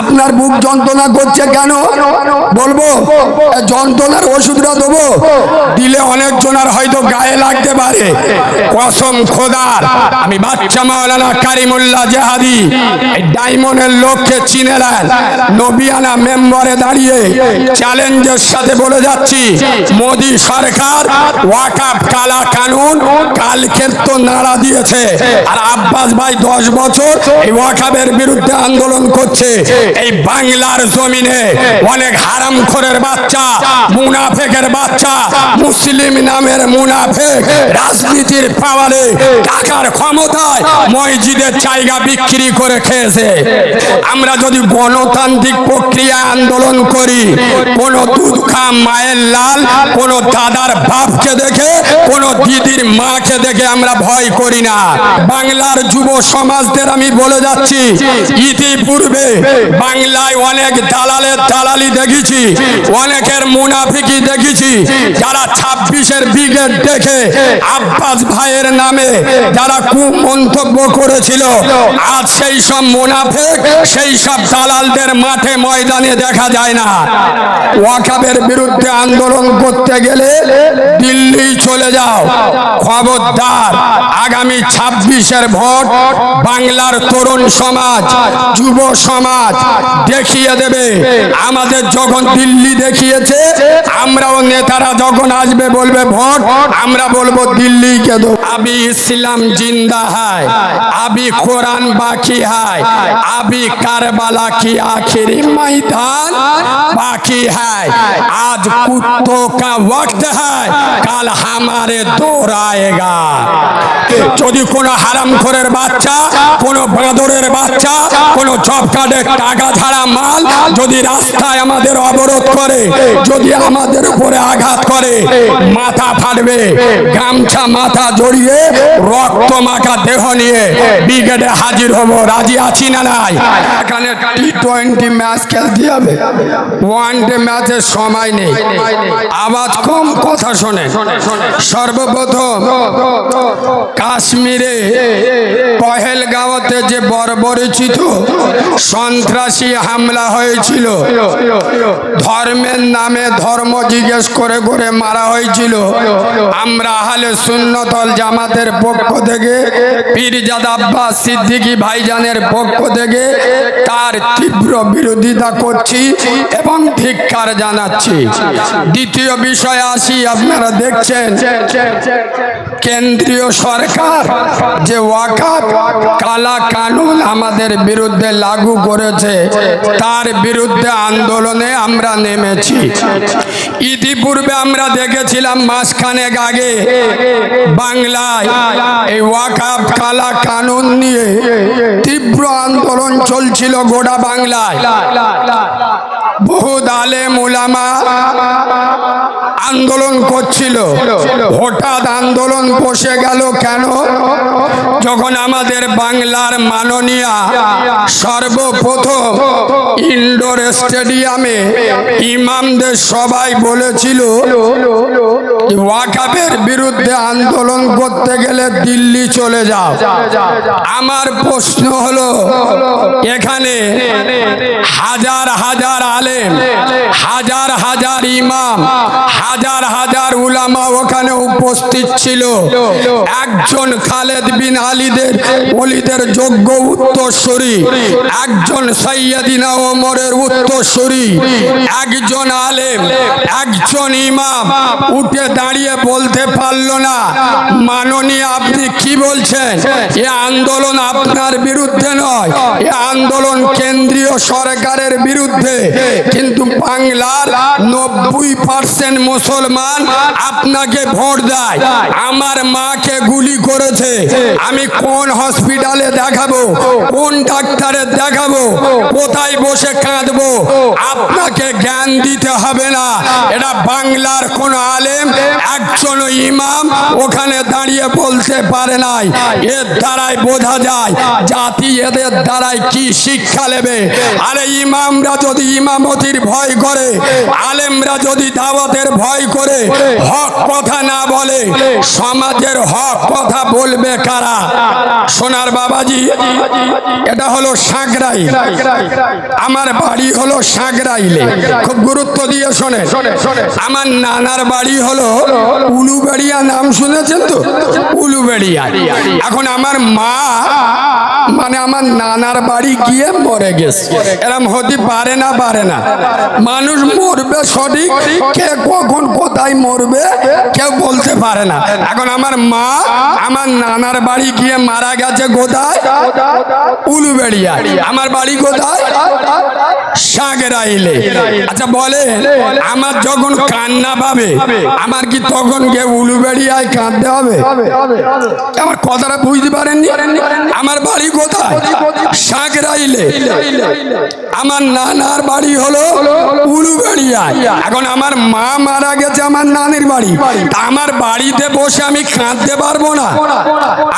আপনার বুক যন্ত্রণা করছে কেন? বলব, যন্ত্রণার ওষুধটা দেবো। দিলে অনেক জনার হয়তো গায়ে লাগতে পারে। কসম খোদার, আমি বাচ্চা মাওলানা কারিমুল্লাহ জেহাদি ডায়মন্ডের লোককে চিনে নেন। নবিয়ানা মেম্বারে দাঁড়িয়ে চ্যালেঞ্জের সাথে বলে যাচ্ছি, মোদি সরকার ওয়াকাপ কালা কানুন কালকের তো নাড়া দিয়েছে। আর আব্বাস ভাই দশ বছর এই ওয়াকাবের বিরুদ্ধে আন্দোলন করছে। এই বাংলার জমিনে অনেক হারাম খোরের বাচ্চা। মুনাফেকের বাচ্চা মুসলিম নামের মুনাফেক রাজনীতির পাওয়ারে টাকার ক্ষমতায় মসজিদের জায়গা বিক্রি করে খেয়েছে। আমরা যদি গণতান্ত্রিক প্রক্রিয়া আন্দোলন করি কোন দুধ খা মায়ের লাল কোন দাদার বাপকে দেখে কোন দিদির মাকে দেখে আমরা ভয় করি না। বাংলার যুব সমাজদের আমি বলে যাচ্ছি ইতিপূর্বে বাংলায় অনেক দালালের দালালি দেখেছি, অনেকের মুনাফিকি দেখেছি। যারা ছাব্বিশের ব্রিগেড দেখে আব্বাস ভাইয়ের নামে যারা কুমন্তব্য করেছিল, আজ সেই সব মুনাফেক, সেই সব দালালদের মাঠে ময়দানে দেখা যায় না। ওয়াকাবের বিরুদ্ধে আন্দোলন করতে গেলে দিল্লি চলে যাও। খবরদার, আগামী ছাব্বিশের ভোট বাংলার তরুণ সমাজ, যুব সমাজ কাজ দেখিয়ে দেবে। আমাদের যখন দিল্লি দেখিয়েছে আমরাও নেতারা যখন আসবে বলবে ভোট। আমরা বলব দিল্লি কে দো আবি ইসলাম জিন্দা হায়। আবি কোরআন বাকি হায়। আবি কারবালা কি আখিরি ময়দান বাকি হায়। আজ কুত্তো কা ওয়াক্ত হায়। কাল হামারে দৌর আয়েগা যদি কোন হারাম হারামখোরের বাচ্চা কোন বাদরের বাচ্চা কোন জব কার্ডের টাকা ছাড়া মাল যদি রাস্তায় আমাদের অবরোধ করে, যদি আমাদের উপরে আঘাত করে, মাথা ফাটবে, গামছা মাথা জড়িয়ে, রক্ত মাখা দেহ নিয়ে ব্রিগেডে হাজির হব। রাজি আছি না নাই? এখানে টি টোয়েন্টি ম্যাচ খেলতে হবে। ওয়ান ডে ম্যাচের সময় নেই। আওয়াজ কম, কথা শোনে সর্বপ্রথম কাশ্মীরে পহেলগাঁওতে যে বর্বরচিত সন্ত্রাসী হামলা হয়েছিল। ধর্মের নামে ধর্ম জিজ্ঞেস করে করে মারা হয়েছিল। আমরা আহলে সুন্নতল জামাতের পক্ষ থেকে, পীরজাদা আব্বাস সিদ্দিকী ভাইজানের পক্ষ থেকে তার তীব্র বিরোধিতা করছি এবং ধিক্কার জানাচ্ছি। দ্বিতীয় বিষয় আসি, আপনারা দেখছেন। কেন্দ্রীয় সরকার যে ওয়াকাত কালা কানুন আমাদের বিরুদ্ধে লাগু করেছে, তার বিরুদ্ধে আন্দোলনে আমরা নেমেছি। ইতিপূর্বে আমরা দেখেছিলাম মাসখানেক আগে বাংলায় এই ওয়াকাপ কালা কানুন নিয়ে তীব্র আন্দোলন চলছিল গোটা বাংলায়। বহু দালে মুলামা আন্দোলন করছিল। হঠাৎ আন্দোলন বসে গেল কেন? যখন আমাদের বাংলার মাননীয়া সর্বপ্রথম ইনডোর স্টেডিয়ামে ইমামদের সবাই বলেছিল ওয়াকাবের বিরুদ্ধে আন্দোলন করতে গেলে দিল্লি চলে যাও। আমার প্রশ্ন হলো, এখানে হাজার হাজার আলেম, হাজার হাজার ইমাম, হাজার হাজার উলামা ওখানে উপস্থিত ছিল। একজন খালেদ বিন আলীদের অলিদের যোগ্য উত্তরসূরি, একজন সৈয়দিনা ওমরের উত্তরসূরি, একজন আলেম, একজন ইমাম উঠে দাঁড়িয়ে বলতে পারল না। মাননীয়, আপনি কি বলছেন? এ আন্দোলন আপনার বিরুদ্ধে নয়, এ আন্দোলন কেন্দ্রীয় সরকারের বিরুদ্ধে, কিন্তু বাংলার নব্বই পার্সেন্ট মুসলমান আপনাকে ভোট দেয়। আমার মাকে গুলি করেছে। আমি কোন হসপিটালে দেখাবো, কোন ডাক্তারের দেখাবো, কোথায় বসে কাঁদবো? আপনাকে জ্ঞান দিতে হবে না। এটা বাংলার কোন আলেম, একজন ইমাম ওখানে দাঁড়িয়ে বলতে পারে নাই। এর দ্বারাই বোঝা যায়, জাতি এদের দ্বারাই কি শিক্ষা নেবে। আরে ইমামরা যদি ইমামতির ভয় করে, আলেমরা যদি দাওয়াতের ভয় করে, হক কথা না বলে, সমাজের হক কথা বলবে কারা? সোনার বাবাজি, এটা হলো সাঁকরাই আমার বাড়ি হলো সাঁকরাইলে খুব গুরুত্ব দিয়ে শোনে আমার নানার বাড়ি হলো উলুবেড়িয়া, নাম শুনেছেন তো? উলুবেড়িয়া। এখন আমার মা মানে আমার নানার বাড়ি গিয়ে মরে গেছে। এরম হতে পারে না পারে না। মানুষ মরবে সঠিক, কে কখন কোথায় মরবে কেউ বলতে পারে না। এখন আমার মা, আমার নানার বাড়ি গিয়ে মারা গেছে কোথায়? উলুবেড়িয়া আমার বাড়ি কোথায়? সাগরাইলে আচ্ছা বলে আমার যখন কান্না পাবে, আমার কি তখন গিয়ে উলুবেড়িয়ায় কাঁদতে হবে? আমার কথাটা বুঝতে পারেননি? আমার বাড়ি কোথায়? সাগরাইলে আমার নানার বাড়ি হলো উলুবেড়িয়ায় এখন আমার মা মারা গেছে আমার নানির বাড়ি। আমার বাড়িতে বসে আমি কাঁদতে পারব না।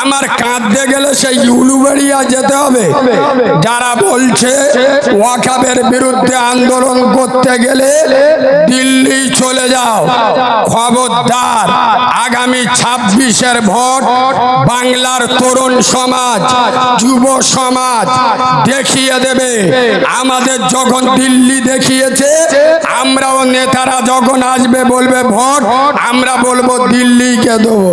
আমার কাঁদতে গেলে সেই উলুবেড়িয়া যেতে হবে। যারা বলছে, ওয়াকাবের বিরুদ্ধে আন্দোলন করতে গেলে দিল্লি চলে যাও। খবরদার, আগামী ছাব্বিশের ভোট বাংলার তরুণ সমাজ, যুব সমাজ দেখিয়ে দেবে। আমাদের যখন দিল্লি দেখিয়েছে, আমরাও নেতারা যখন আসবে বলবে, ভোট, আমরা বলব দিল্লিকে দেবো।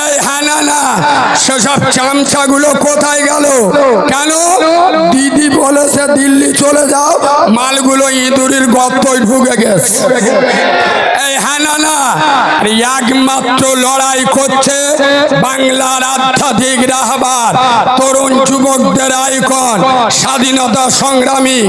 সেসব চামচাগুলো কোথায় গেল? কেন? দিদি বলেছে দিল্লি চলে যাও, মালগুলো ইঁদুরির গর্তই ঢুকে গেছে। এই হ্যাঁ একমাত্র লড়াই করছে বাংলার আধ্যাত্মিক রাহবার, তরুণ যুবকদের আইকন, স্বাধীনতা সংগ্রামী,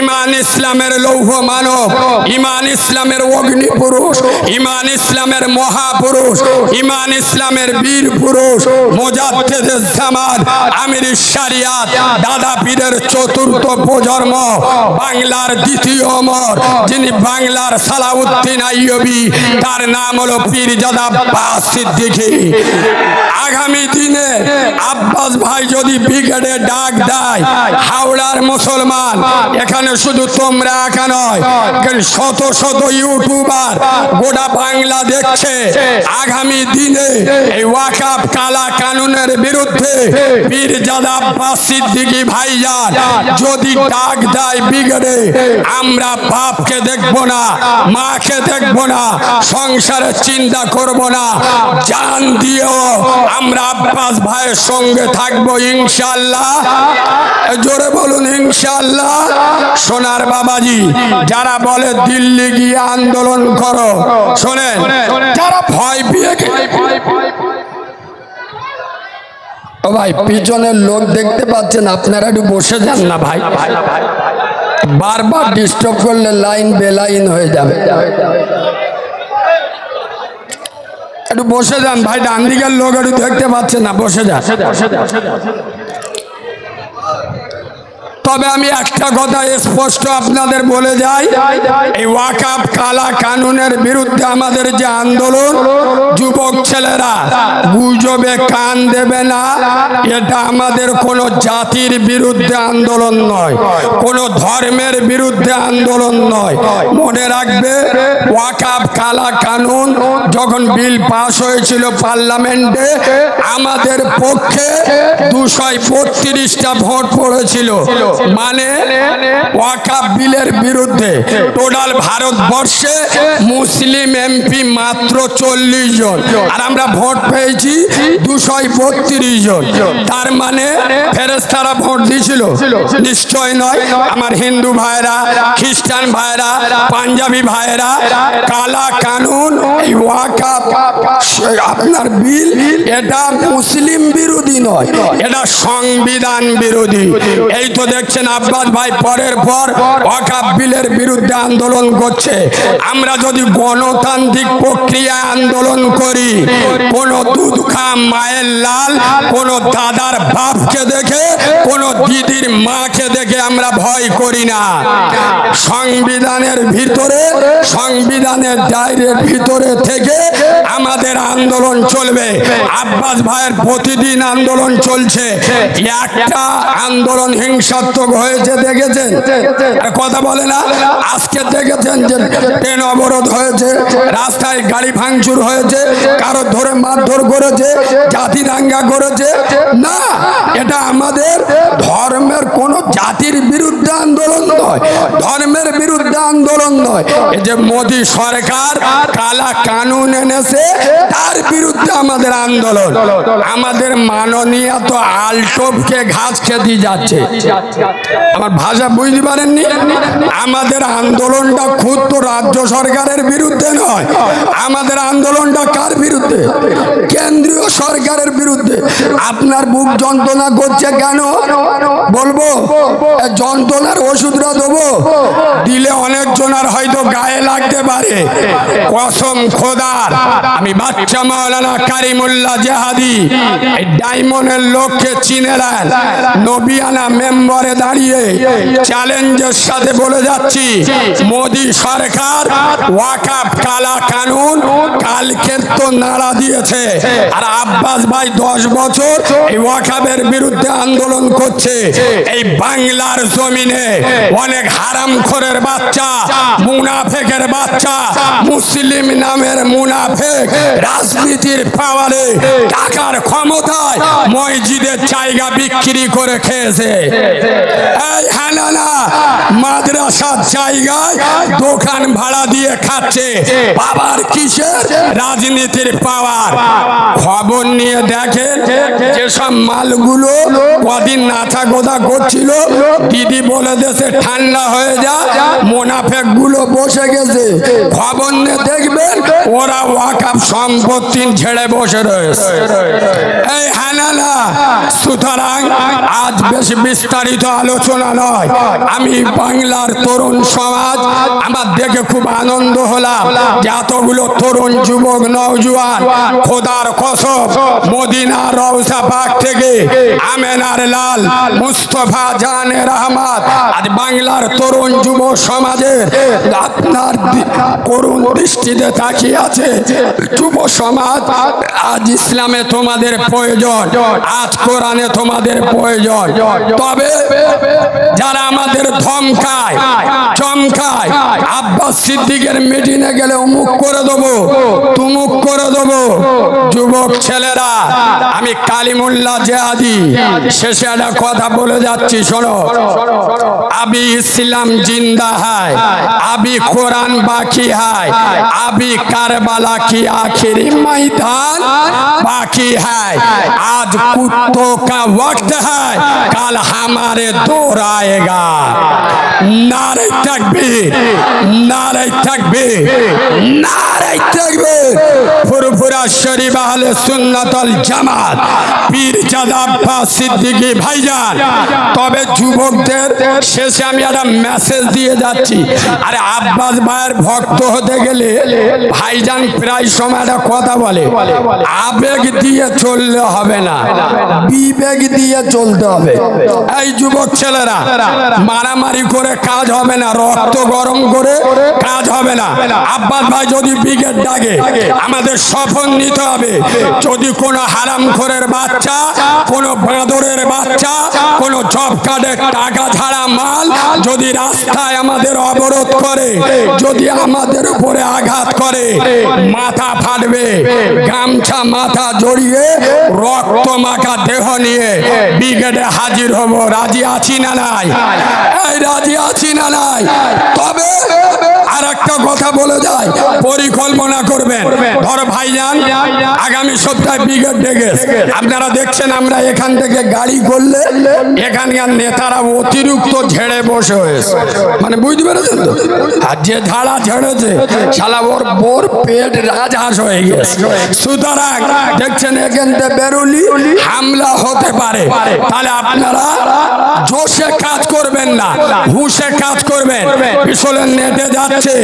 ইমান ইসলামের লৌহ মানব, ইমান ইসলামের অগ্নি পুরুষ ইমান ইসলামের মহাপুরুষ, ইমান ইসলামের বীর পুরুষ মোজাদ্দেদের জামাত আমির শারিয়াত, দাদা পীরের চতুর্থ প্রজন্ম, বাংলার দ্বিতীয় অমর, যিনি বাংলার সালাউদ্দিন আইয়বি, তার নাম হলো পীরজাদা আব্বাস সিদ্দিকী। আগামী দিনে আব্বাস ভাই যদি ব্রিগেডে ডাক দেয়, হাওড়ার মুসলমান, এখানে শুধু তোমরা একা নয় শত শত ইউটিউবার গোটা বাংলা দেখছে আগামী দিনে এই ওয়াকাপ কালা কানুনের বিরুদ্ধে পীরজাদা আব্বাস সিদ্দিকী ভাইজান যদি ডাক দেয় বিগড়ে আমরা বাপকে দেখব না মাকে দেখব না সংসারের চিন্তা করব না। জান দিয়েও আমরা আব্বাস ভাইয়ের সঙ্গে থাকব ইনশাল্লাহ জোরে বলুন ইনশাল্লাহ সোনার বাবাজি যারা বলে দিল্লি গিয়ে আন্দোলন করো শোনেন যারা ভয় পেয়ে ও ভাই, পিছনের লোক দেখতে পাচ্ছেন, আপনারা একটু বসে যান না ভাই। বারবার ডিস্টার্ব করলে লাইন বেলাইন হয়ে যাবে। একটু বসে যান ভাই, ডান দিকের লোক একটু দেখতে পাচ্ছেন না, বসে যান। তবে আমি একটা কথা স্পষ্ট আপনাদের বলে যাই। এই ওয়াকাপ কালা কানুনের বিরুদ্ধে আমাদের যে আন্দোলন যুবক ছেলেরা গুজবে কান দেবে না। এটা আমাদের কোনো জাতির বিরুদ্ধে আন্দোলন নয়। কোনো ধর্মের বিরুদ্ধে আন্দোলন নয়। মনে রাখবে ওয়াকাপ কালা কানুন যখন বিল পাশ হয়েছিল পার্লামেন্টে আমাদের পক্ষে দুশো বত্রিশটা ভোট পড়েছিল। মানে ওয়াকাব বিলের বিরুদ্ধে। টোটাল ভারতবর্ষে মুসলিম এমপি মাত্র চল্লিশ জন। আর আমরা ভোট পেয়েছি দুশো বত্রিশ জন। তার মানে ফেরেস্তারা ভোট দিয়েছিল নিশ্চয় নয়। আমার হিন্দু ভাইরা খ্রিস্টান ভাইরা পাঞ্জাবি ভাইরা কালা কানুন এই ওয়াকাব আপনার বিল এটা মুসলিম বিরোধী নয়। এটা সংবিধান বিরোধী। এই তো দেখছেন আব্বাস ভাই, পরের পর ওয়াকাব বিরুদ্ধে আন্দোলন করছে। আমরা যদি গণতান্ত্রিক প্রক্রিয়া আন্দোলন করি, কোন দুধ খা মায়ের লাল, কোন দাদার বাপকে দেখে, কোন দিদির মাকে দেখে আমরা ভয় করি না। সংবিধানের ভিতরে, সংবিধানের দায়ের ভিতরে থেকে আমাদের আন্দোলন চলবে। আব্বাস ভাইয়ের প্রতিদিন আন্দোলন চলছে। একটা আন্দোলন হিংসাত্মক হয়েছে, দেখেছেন? কথা বলে না, আজকে দেখেছেন যে ট্রেন অবরোধ হয়েছে, রাস্তায় গাড়ি ভাঙচুর হয়েছে, কারও ধরে মারধর করেছে, জাতি দাঙ্গা করেছে। না, এটা আমাদের ধর্মের কোন জাতির বিরুদ্ধে আন্দোলন নয়, ধর্মের বিরুদ্ধে আন্দোলন নয়। এই যে মোদী সরকার কালা কানুন এনেছে, তার বিরুদ্ধে আমাদের আন্দোলন। আমাদের মাননীয় তো আলটোপকে ঘাস খেতে যাচ্ছে। আমার ভাষা বুঝতে পারেননি? আমাদের আন্দোলনটা খুদ তো রাজ্য সরকারের বিরুদ্ধে নয়। আমাদের আন্দোলনটা কার বিরুদ্ধে? কেন্দ্রীয় সরকারের বিরুদ্ধে। আপনার বুক যন্ত্রণা করছে কেন? বলব যন্ত্রণার ওষুধটা দেবো। দিলে অনেক জনার হয়তো গায়ে লাগতে পারে। কসম খোদার, আমি বাচ্চা মাওলানা কারিমুল্লাহ জেহাদি ডায়মন্ডের লোককে চিনে নেন। নবিয়ানা মেম্বারে দাঁড়িয়ে চ্যালেঞ্জের সাথে বলে যাচ্ছি। মোদি সরকার ওয়াকাফ কালা কানুন কালকের তো নাড়া দিয়েছে। আর আব্বাস ভাই দশ বছর এই ওয়াকাবের বিরুদ্ধে আন্দোলন করছে। এই বাংলার জমিনে অনেক হারাম খোরের বাচ্চা মুনাফেকের বাচ্চা মুসলিম নামের মুনাফেক রাজনীতির পাওয়ারে টাকার ক্ষমতায় মসজিদের জায়গা বিক্রি করে খেয়েছে। মাদ্রাসার জায়গায় দোকান ভাড়া দিয়ে খাচ্ছে। বাবার কিসের? রাজনীতির পাওয়ার। খবর নিয়ে দেখেন, যেসব মালগুলো কদিন নাথা গোদা করছিল, দিদি বলে দেশে ঠান্ডা হয়ে যা মোনাফেকগুলো বসে গেছে। খবর নিয়ে দেখবেন, ওরা ওয়াকাপ সম্পত্তি ছেড়ে বসে রয়েছে। এই হানানা, সুতরাং আজ বেশি বিস্তারিত আলোচনা নয়। আমি বাংলার তরুণ সমাজ, আমার দেখে খুব আনন্দ হলাম যে এতগুলো তরুণ যুবক, নওজুয়ান, খোদার কসব মদিনা রওসা পাক থেকে আমেনার লাল, মুস্তফা জানের রহমাত, আজ বাংলার তরুণ যুব সমাজের আপনার করুণ দৃষ্টিতে তাকিয়ে আছে। যুব সমাজ, আজ ইসলামে তোমাদের প্রয়োজন, আজ কোরআনে তোমাদের প্রয়োজন। তবে যারা আমাদের ধমকায় চমকায় আব্বাস সিদ্দিকের মিটিনে গেলে অমুক করে দেবো, তুমুক করে দেবো। যুবক ছেলেরা, আমি কালিমুল্লাহ জেহাদি, শেষে একটা কথা বলে যাচ্ছি, শোনো। আবি ইসলাম জিন্দা হায়, আবি কোরআন বাকি হায়, আবি কারবালা কি আখিরি ময়দান বাকি হায়। আজ কুত্তো কা ওয়াক্ত হায়, কাল হামারে दौर आएगा নারাই থাকবে নারাই থাকবে নারাই থাকবে। ফুরফুরা শরীফ আহলে সুন্নাতল জামাত, পীর চাঁদা সিদ্দিকি ভাইজান। তবে যুবকদের শেষে আমি একটা মেসেজ দিয়ে যাচ্ছি। আরে আব্বাস ভাইয়ের ভক্ত হতে গেলে ভাইজান প্রায় সময় একটা কথা বলে, আবেগ দিয়ে চললে হবে না, বিবেক দিয়ে চলতে হবে। এই যুবক ছেলেরা, মারামারি করে করে কাজ হবে না, রক্ত গরম করে কাজ হবে না। আব্বাস ভাই যদি ব্রিগেড ডাকে, আমাদের শপথ নিতে হবে। যদি কোনো হারামখোরের বাচ্চা, কোনো বাঁদরের বাচ্চা, কোনো জব কার্ডের টাকা ছাড়া মাল যদি রাস্তায় আমাদের অবরোধ করে, যদি আমাদের উপরে আঘাত করে, মাথা ফাটবে, গামছা মাথা জড়িয়ে, রক্ত মাখা দেহ নিয়ে ব্রিগেডে হাজির হব। রাজি আছি না নাই? রাজি আছি না নাই? তবে আর একটা কথা বলে যায়, পরিকল্পনা করবেন। ধর ভাইজান, আগামী সপ্তাহে ব্রিগেড ডেকে, আপনারা দেখছেন আমরা এখান থেকে গাড়ি করলে এখানকার নেতারা অতিরিক্ত ঝেড়ে বসে হয়েছে। মানে বুঝতে পেরেছেন তো? আর যে ঝাড়া ঝেড়েছে, শালা ওর বোর পেট রাজহাঁস হয়ে গেছে। সুতরাং দেখছেন এখান থেকে বেরুলি হামলা হতে পারে। তাহলে আপনারা জোশে কাজ করবেন না। হুশে কাজ করবেন পিছলের নেটে যাচ্ছে।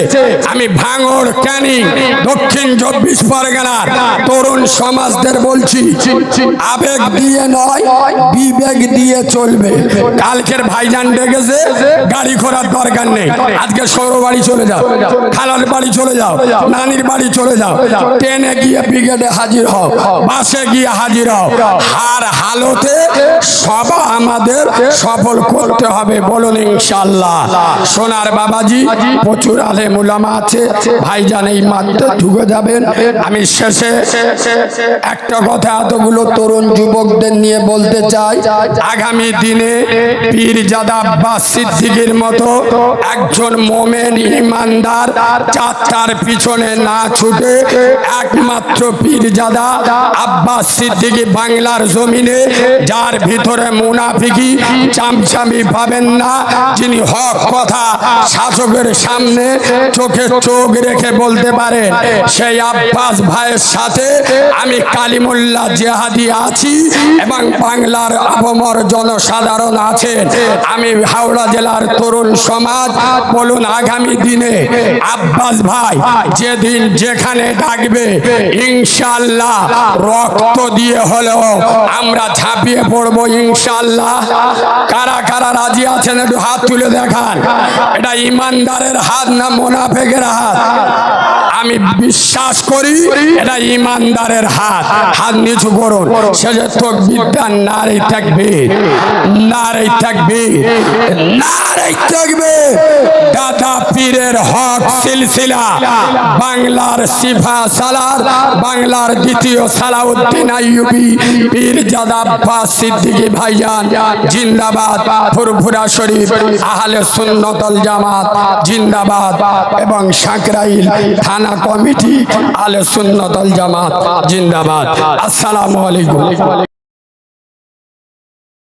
আমি ভাঙড় ক্যানিং, দক্ষিণ চব্বিশ পরগনার তরুণ সমাজদের বলছি, আবেগ দিয়ে নয় বিবেক দিয়ে চলবে। কালকের ভাইজান ডেকেছে, গাড়ি করার দরকার নেই। আজকে সৌর বাড়ি চলে যাও, খালার বাড়ি চলে যাও, নানির বাড়ি চলে যাও। ট্রেনে গিয়ে ব্রিগেডে হাজির হও, বাসে গিয়ে হাজির হও। হার হালতে সব আমাদের সফল করতে হবে, বলুন ইনশাল্লাহ সোনার বাবাজি প্রচুর আলে মুলামা আছে। ভাইজান এই মাত্র ঢুকে যাবেন। আমি শেষে একটা কথা এতগুলো তরুণ যুবকদের নিয়ে বলতে চাই। আগামী দিনে পীরজাদা আব্বাস সিদ্দিকীর মতো একজন মোমেন ইমানদার যাত্রার পিছনে না ছুটে একমাত্র পীরজাদা আব্বাস সিদ্দিকী বাংলার জমিনে যার ভিতরে মুনাফিকি। চামচামি পাবেন না যিনি হক কথা শাসকের সামনে চোখে চোখ রেখে বলতে পারেন সেই আব্বাস ভাইয়ের সাথে আমি কালিমুল্লাহ জেহাদি আছি এবং বাংলার আবমর জনসাধারণ আছেন। আমি হাওড়া জেলার তরুণ সমাজ, বলুন আগামী দিনে আব্বাস ভাই যেদিন যেখানে ডাকবে ইনশাল্লাহ রক্ত দিয়ে হলেও আমরা ঝাঁপিয়ে পড়ব ইনশাল্লাহ কারা কারা রাজি আছেন? একটু হাত তুলে দেখান। এটা ইমানদারের হাত না মোনাফেকের হাত। আমি বিশ্বাস করি এটা ইমানদারের হাত হাত। নিচু করুন। সে যে তকবিরটা নারী থাকবে নারী থাকবে নারী থাকবে দাদা পীরের হক সিলসিলা বাংলার সিফা সালার বাংলার দ্বিতীয় সালাউদ্দিন আইয়ুবি পীর জাদা আব্বাস সিদ্দিকী ভাইজান জিন্দাবাদ ফুরফুরা শরীফ আহলে সুন্নতল জামাত জিন্দাবাদ। এবং সাকরাইল থানা কমিটি আলে সুন্নতল জামাত জিন্দাবাদ। আসসালামু আলাইকুম।